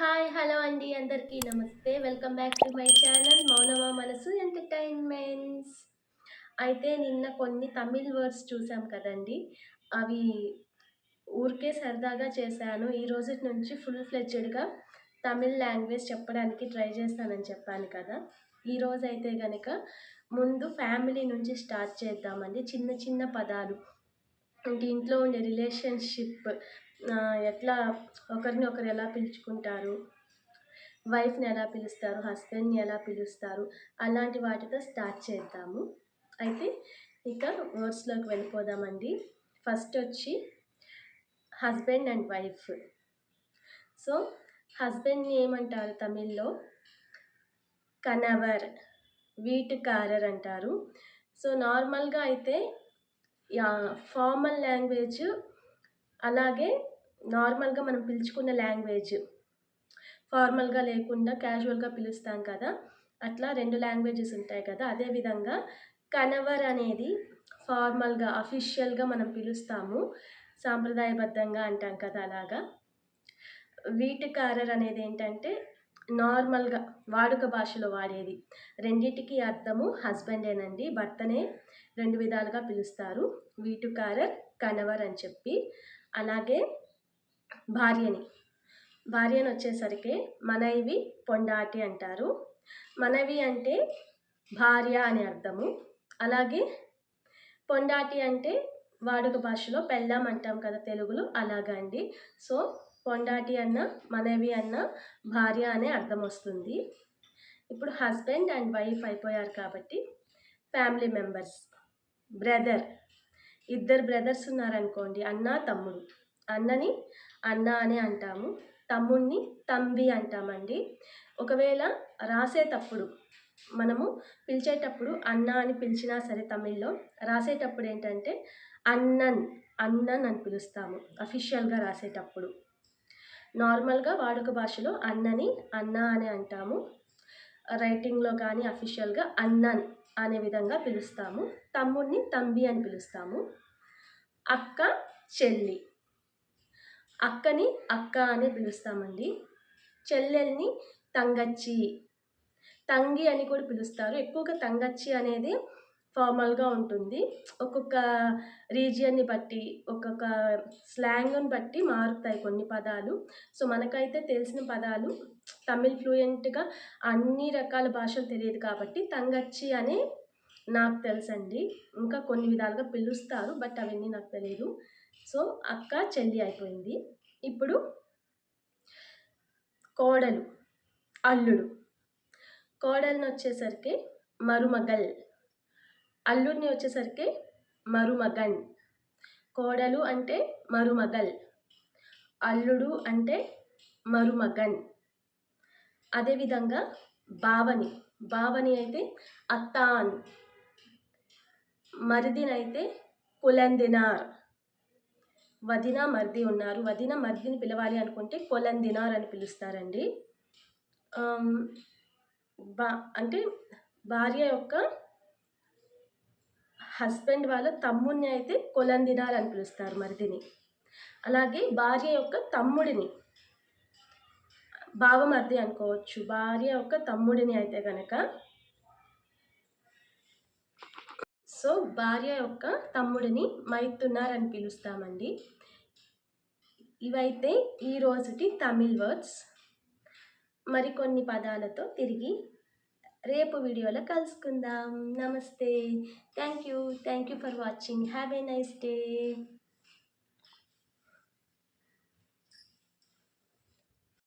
Hi hello అండి అందరికీ నమస్తే. Welcome back to my channel Mounama Manasu entertainments అయితే నిన్న కొన్ని తమిళ్ వర్డ్స్ చూసాం కదండి. అవి ఊరికే సరదాగా చేశాను. ఈ రోజు నుంచి ఫుల్ ఫ్లెడ్జెడ్గా తమిళ్ లాంగ్వేజ్ చెప్పడానికి ట్రై చేస్తానని చెప్పాను కదా. ఈరోజు అయితే కనుక ముందు ఫ్యామిలీ నుంచి స్టార్ట్ చేద్దామండి. చిన్న చిన్న పదాలు. అంటే ఇంట్లో ఉండే రిలేషన్షిప్ ఎట్లా ఒకరిని ఒకరు ఎలా పిలుచుకుంటారు? వైఫ్ని ఎలా పిలుస్తారు? హస్బెండ్ని ఎలా పిలుస్తారు? అలాంటి వాటితో స్టార్ట్ చేద్దాము. అయితే ఇక వర్డ్స్లోకి వెళ్ళిపోదామండి. ఫస్ట్ వచ్చి హస్బెండ్ అండ్ వైఫ్. సో హస్బెండ్ని ఏమంటారు తమిళ్ళో? కనవర్ వీటుకారర్ అంటారు. సో నార్మల్గా అయితే ఫార్మల్ లాంగ్వేజ్ అలాగే నార్మల్గా మనం పిలుచుకున్న లాంగ్వేజ్ ఫార్మల్గా లేకుండా క్యాజువల్గా పిలుస్తాం కదా అట్లా రెండు లాంగ్వేజెస్ ఉంటాయి కదా అదేవిధంగా కనవర్ అనేది ఫార్మల్గా అఫీషియల్గా మనం పిలుస్తాము సాంప్రదాయబద్ధంగా అంటాం కదా అలాగా. వీటికారర్ అనేది ఏంటంటే నార్మల్గా వాడుక భాషలో వాడేది. రెండింటికి అర్థము హస్బెండేనండి భర్తనే రెండు విధాలుగా పిలుస్తారు. వీటుకారర్ కనవర్ అని చెప్పి. అలాగే భార్యని. భార్యను వచ్చేసరికి మనవి పొండాటి అంటారు. మనవి అంటే భార్య అని అర్థము. అలాగే పొండాటి అంటే వాడుక భాషలో పెళ్ళాం అంటాం కదా తెలుగులో అలాగా అండి. సో పొండాటి అన్న మనవి అన్న భార్య అనే అర్థం వస్తుంది. ఇప్పుడు హస్బెండ్ అండ్ వైఫ్ అయిపోయారు కాబట్టి ఫ్యామిలీ మెంబర్స్ బ్రదర్ ఇద్దరు బ్రదర్స్ ఉన్నారనుకోండి అన్న తమ్ముడు. అన్నని అన్న అనే అంటాము తమ్ముణ్ణి తంబి అంటామండి. ఒకవేళ రాసేటప్పుడు మనము పిలిచేటప్పుడు అన్న అని పిలిచినా సరే తమిళ్ళో రాసేటప్పుడు ఏంటంటే అన్నన్ అన్నన్ అని పిలుస్తాము అఫీషియల్గా రాసేటప్పుడు. నార్మల్గా వాడుక భాషలో అన్నని అన్న అని అంటాము రైటింగ్లో కానీ అఫీషియల్గా అన్నన్ అనే విధంగా పిలుస్తాము. తమ్ముడిని తంబి అని పిలుస్తాము. అక్క చెల్లి. అక్కని అక్క అని పిలుస్తామండి. చెల్లెల్ని తంగచ్చి. తంగి అని కూడా పిలుస్తారు. ఎక్కువగా తంగచ్చి అనేది ఫార్మల్గా ఉంటుంది. ఒక్కొక్క రీజియన్ని బట్టి ఒక్కొక్క స్లాంగ్ని బట్టి మారుతాయి కొన్ని పదాలు. సో మనకైతే తెలిసిన పదాలు తమిళ్ ఫ్లూయెంట్గా అన్ని రకాల భాషలు తెలియదు కాబట్టి తంగచ్చి అనే నాకు తెలుసండి. ఇంకా కొన్ని విధాలుగా పిలుస్తారు బట్ అవన్నీ నాకు తెలియదు సో అక్క చెల్లి అయిపోయింది. ఇప్పుడు కోడలు అల్లుడు. కోడల్ని వచ్చేసరికి మరుమగల్. అల్లుడిని వచ్చేసరికి మరుమగన్. కోడలు అంటే మరుమగల్. అల్లుడు అంటే మరుమగన్. అదేవిధంగా బావని. బావని అయితే అత్తాన్. మరిదినైతే కులందినార్. వదిన మర్ది ఉన్నారు. వదిన మర్దిని పిలవాలి అనుకుంటే కొలందినార్ అని పిలుస్తారండి. బా అంటే భార్య యొక్క హస్బెండ్ వాళ్ళ తమ్ముడిని అయితే కొలందినార్ అని పిలుస్తారు మరిదిని. అలాగే భార్య యొక్క తమ్ముడిని బావమర్ది అనుకోవచ్చు. భార్య యొక్క తమ్ముడిని అయితే కనుక సో భార్య యొక్క తమ్ముడిని మైతున్నారు అని పిలుస్తామండి. ఇవైతే ఈ రోజుటి తమిళ్ వర్డ్స్. మరికొన్ని పదాలతో తిరిగి రేపు వీడియోలో కలుసుకుందాం. నమస్తే. Thank you. Thank you for watching. Have a nice day.